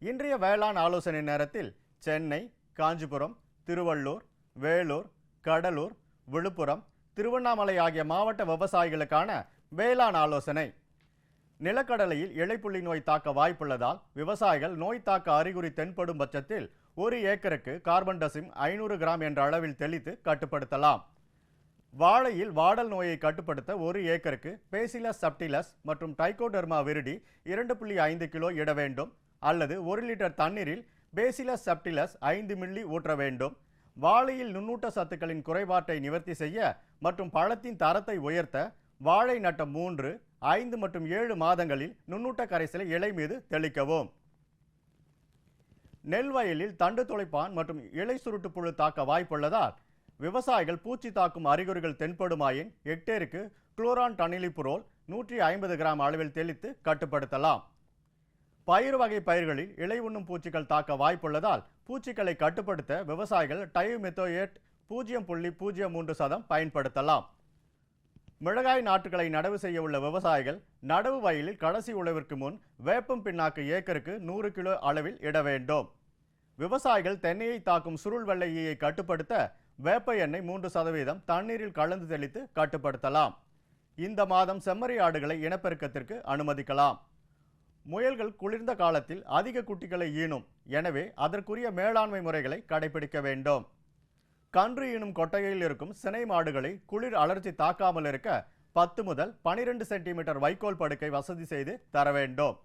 இன்றைய வேளாண் ஆலோசனை நேரத்தில் சென்னை காஞ்சிபுரம் திருவள்ளூர் வேலூர் கடலூர் விழுப்புரம் திருவண்ணாமலை ஆகிய மாவட்ட விவசாயிகளுக்கான வேளாண் ஆலோசனை. நிலக்கடலையில் இலைப்புள்ளி நோய் தாக்க வாய்ப்புள்ளதால் விவசாயிகள் நோய் தாக்க அறிகுறி தென்படும் பட்சத்தில் ஒரு ஏக்கருக்கு கார்பன் டசிம் ஐநூறு கிராம் என்ற அளவில் தெளித்து கட்டுப்படுத்தலாம். வாழையில் வாடல் நோயை கட்டுப்படுத்த ஒரு ஏக்கருக்கு பேசிலஸ் சப்டிலஸ் மற்றும் டைகோடெர்மா விருடி இரண்டு புள்ளி ஐந்து கிலோ இட வேண்டும். அல்லது ஒரு லிட்டர் தண்ணீரில் பேசிலஸ் சப்டிலஸ் ஐந்து மில்லி ஊற்ற வேண்டும். வாழையில் நுண்ணூட்ட சத்துக்களின் குறைபாட்டை நிவர்த்தி செய்ய மற்றும் பழத்தின் தரத்தை உயர்த்த வாழை நட்ட மூன்று ஐந்து மற்றும் ஏழு மாதங்களில் நுண்ணூட்ட கரைசலை இலை மீது தெளிக்கவும். நெல் வயலில் தண்டு துளைப்பான் மற்றும் இலை சுருட்டு புழு தாக்க வாய்ப்புள்ளதால் விவசாயிகள் பூச்சி தாக்கும் அறிகுறிகள் தென்படுமாயின் ஹெக்டேருக்கு குளோரான் டனிலிபுரோல் நூற்றி ஐம்பது கிராம் அளவில் தெளித்து கட்டுப்படுத்தலாம். பயிர் வகை பயிர்களில் இலை உண்ணும் பூச்சிகள் தாக்க வாய்ப்புள்ளதால் பூச்சிகளை கட்டுப்படுத்த விவசாயிகள் டைமெத்தோயேட் பூஜ்ஜியம் புள்ளி பூஜ்ஜியம் மூன்று சதம் பயன்படுத்தலாம். மிளகாய் நாற்றுகளை நடவு செய்ய உள்ள விவசாயிகள் நடவு வயலில் கடைசி உழவிற்கு முன் வேப்பம் பிண்ணாக்கு ஏக்கருக்கு நூறு கிலோ அளவில் இட வேண்டும். விவசாயிகள் தென்னையை தாக்கும் சுருள் வெள்ளை ஈயை கட்டுப்படுத்த வேப்ப எண்ணெய் மூன்று சதவீதம் தண்ணீரில் கலந்து தெளித்து கட்டுப்படுத்தலாம். இந்த மாதம் செம்மறி ஆடுகளை இனப்பெருக்கத்திற்கு அனுமதிக்கலாம். முயல்கள் குளிர்ந்த காலத்தில் அதிக குட்டிகளை ஈனும். எனவே அதற்குரிய மேலாண்மை முறைகளை கடைபிடிக்க வேண்டும். கன்று ஈனும் கொட்டையில் இருக்கும் சினை மாடுகளை குளிர் அலர்ச்சி தாக்காமல் இருக்க பத்து முதல் பனிரெண்டு சென்டிமீட்டர் வைக்கோல் படுக்கை வசதி செய்து தர வேண்டும்.